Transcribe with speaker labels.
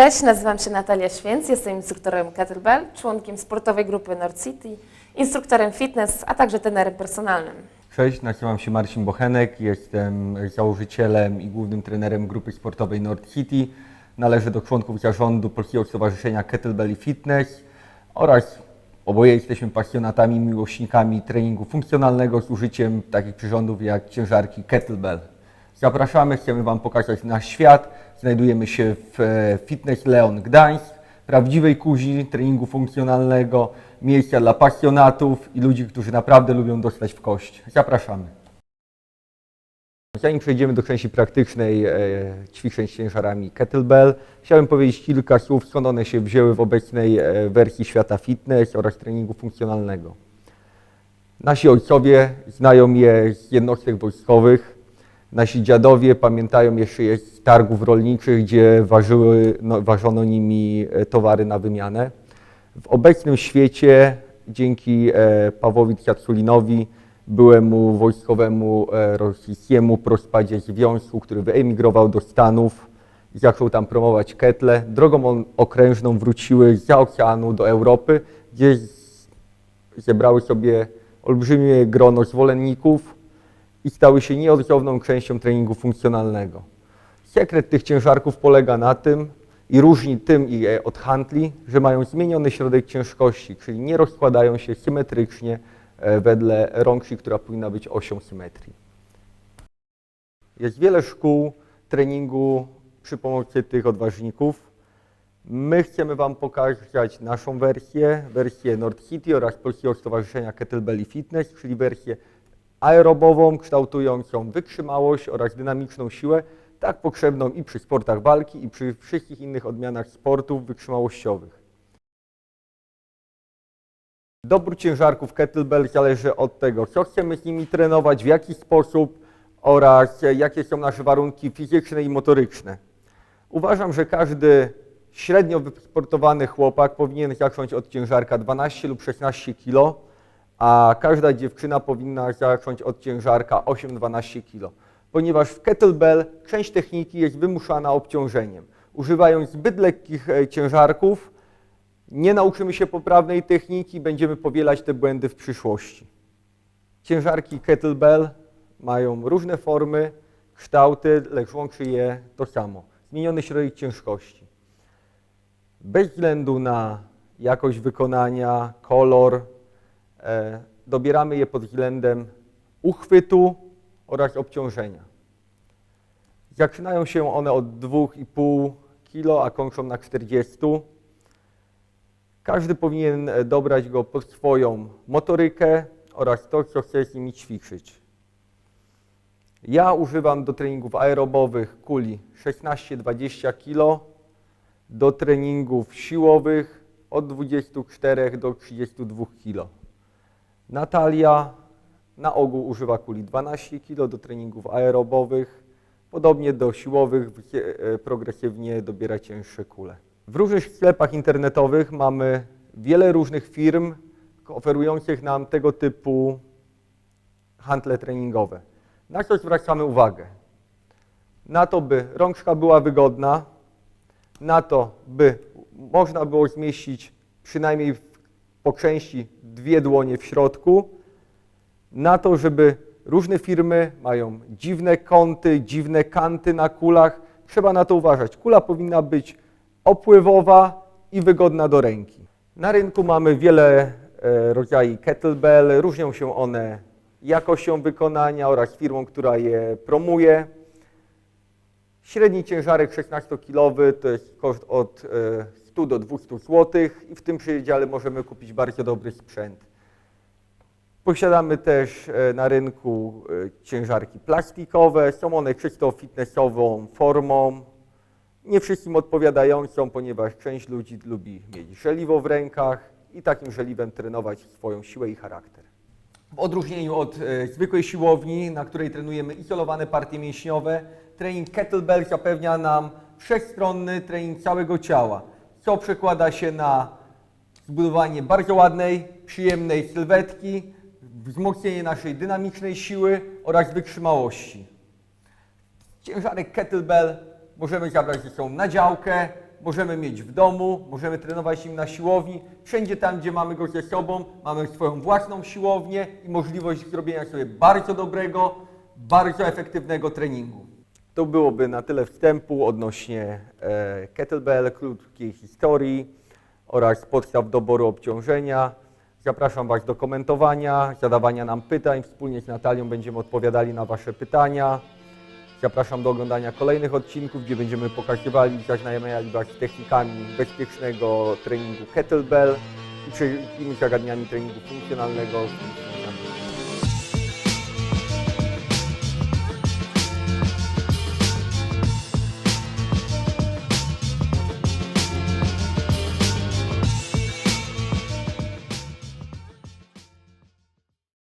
Speaker 1: Cześć, nazywam się Natalia Święc, jestem instruktorem kettlebell, członkiem sportowej grupy North City, instruktorem fitness, a także trenerem personalnym.
Speaker 2: Cześć, nazywam się Marcin Bochenek, jestem założycielem i głównym trenerem grupy sportowej North City. Należę do członków zarządu Polskiego Stowarzyszenia Kettlebell i Fitness oraz oboje jesteśmy pasjonatami, miłośnikami treningu funkcjonalnego z użyciem takich przyrządów jak ciężarki Kettlebell. Zapraszamy, chcemy Wam pokazać nasz świat. Znajdujemy się w e, Fitness Leon Gdańsk, prawdziwej kuzi treningu funkcjonalnego, miejsca dla pasjonatów i ludzi, którzy naprawdę lubią dostać w kość. Zapraszamy. Zanim przejdziemy do części praktycznej e, ćwiczeń z ciężarami kettlebell, chciałem powiedzieć kilka słów, skąd one się wzięły w obecnej e, wersji świata fitness oraz treningu funkcjonalnego. Nasi ojcowie znają je z jednostek wojskowych, nasi dziadowie pamiętają jeszcze targów rolniczych, gdzie ważyły, no, ważono nimi e, towary na wymianę. W obecnym świecie, dzięki e, Pawłowi byłemu wojskowemu e, rosyjskiemu prospadzie związku, który wyemigrował do Stanów zaczął tam promować ketle, drogą okrężną wróciły za oceanu do Europy, gdzie zebrały sobie olbrzymie grono zwolenników i stały się nieodzowną częścią treningu funkcjonalnego. Sekret tych ciężarków polega na tym i różni tym je od handli, że mają zmieniony środek ciężkości, czyli nie rozkładają się symetrycznie e, wedle rączki, która powinna być osią symetrii. Jest wiele szkół treningu przy pomocy tych odważników. My chcemy Wam pokazać naszą wersję, wersję North City oraz Polskiego Stowarzyszenia Kettlebell i Fitness, czyli wersję aerobową, kształtującą wytrzymałość oraz dynamiczną siłę, tak potrzebną i przy sportach walki, i przy wszystkich innych odmianach sportów wytrzymałościowych. Dobór ciężarków kettlebell zależy od tego, co chcemy z nimi trenować, w jaki sposób oraz jakie są nasze warunki fizyczne i motoryczne. Uważam, że każdy średnio wysportowany chłopak powinien zacząć od ciężarka 12 lub 16 kg, a każda dziewczyna powinna zacząć od ciężarka 8-12 kg, ponieważ w kettlebell część techniki jest wymuszana obciążeniem. Używając zbyt lekkich e, ciężarków, nie nauczymy się poprawnej techniki, będziemy powielać te błędy w przyszłości. Ciężarki kettlebell mają różne formy, kształty, lecz łączy je to samo. Zmieniony środek ciężkości. Bez względu na jakość wykonania, kolor, dobieramy je pod względem uchwytu oraz obciążenia. Zaczynają się one od 2,5 kg, a kończą na 40 każdy powinien e, dobrać go pod swoją motorykę oraz to, co chce z nimi ćwiczyć. Ja używam do treningów aerobowych kuli 16-20 kg, do treningów siłowych od 24 do 32 kg. Natalia na ogół używa kuli 12 kg do treningów aerobowych, podobnie do siłowych e, progresywnie dobiera cięższe kule. W różnych sklepach internetowych mamy wiele różnych firm oferujących nam tego typu handle treningowe. Na co zwracamy uwagę? Na to, by rączka była wygodna, na to, by można było zmieścić przynajmniej w, po części dwie dłonie w środku, na to, żeby różne firmy mają dziwne kąty, dziwne kanty na kulach. Trzeba na to uważać. Kula powinna być opływowa i wygodna do ręki. Na rynku mamy wiele e, rodzajów kettlebell. Różnią się one jakością wykonania oraz firmą, która je promuje. Średni ciężarek 16-kilowy to jest koszt od e, 100 do 200 zł i w tym przedziale możemy kupić bardzo dobry sprzęt. Posiadamy też e, na rynku e, ciężarki plastikowe. Są one czysto fitnessową formą, nie wszystkim odpowiadającą, ponieważ część ludzi lubi mieć żeliwo w rękach i takim żeliwem trenować swoją siłę i charakter. W odróżnieniu od e, zwykłej siłowni, na której trenujemy izolowane partie mięśniowe, trening kettlebell zapewnia nam wszechstronny trening całego ciała, co przekłada się na zbudowanie bardzo ładnej, przyjemnej sylwetki, wzmocnienie naszej dynamicznej siły oraz wytrzymałości. Ciężarek kettlebell możemy zabrać ze sobą na działkę, możemy mieć w domu, możemy trenować nim na siłowni. Wszędzie tam, gdzie mamy go ze sobą, mamy swoją własną siłownię i możliwość zrobienia sobie bardzo dobrego, bardzo efektywnego treningu. To byłoby na tyle wstępu odnośnie e, kettlebell, krótkiej historii oraz podstaw doboru obciążenia. Zapraszam Was do komentowania, zadawania nam pytań. Wspólnie z Natalią będziemy odpowiadali na Wasze pytania. Zapraszam do oglądania kolejnych odcinków, gdzie będziemy pokazywali, zaznajamiali Was z technikami bezpiecznego treningu kettlebell i wszelkimi zagadnieniami treningu funkcjonalnego.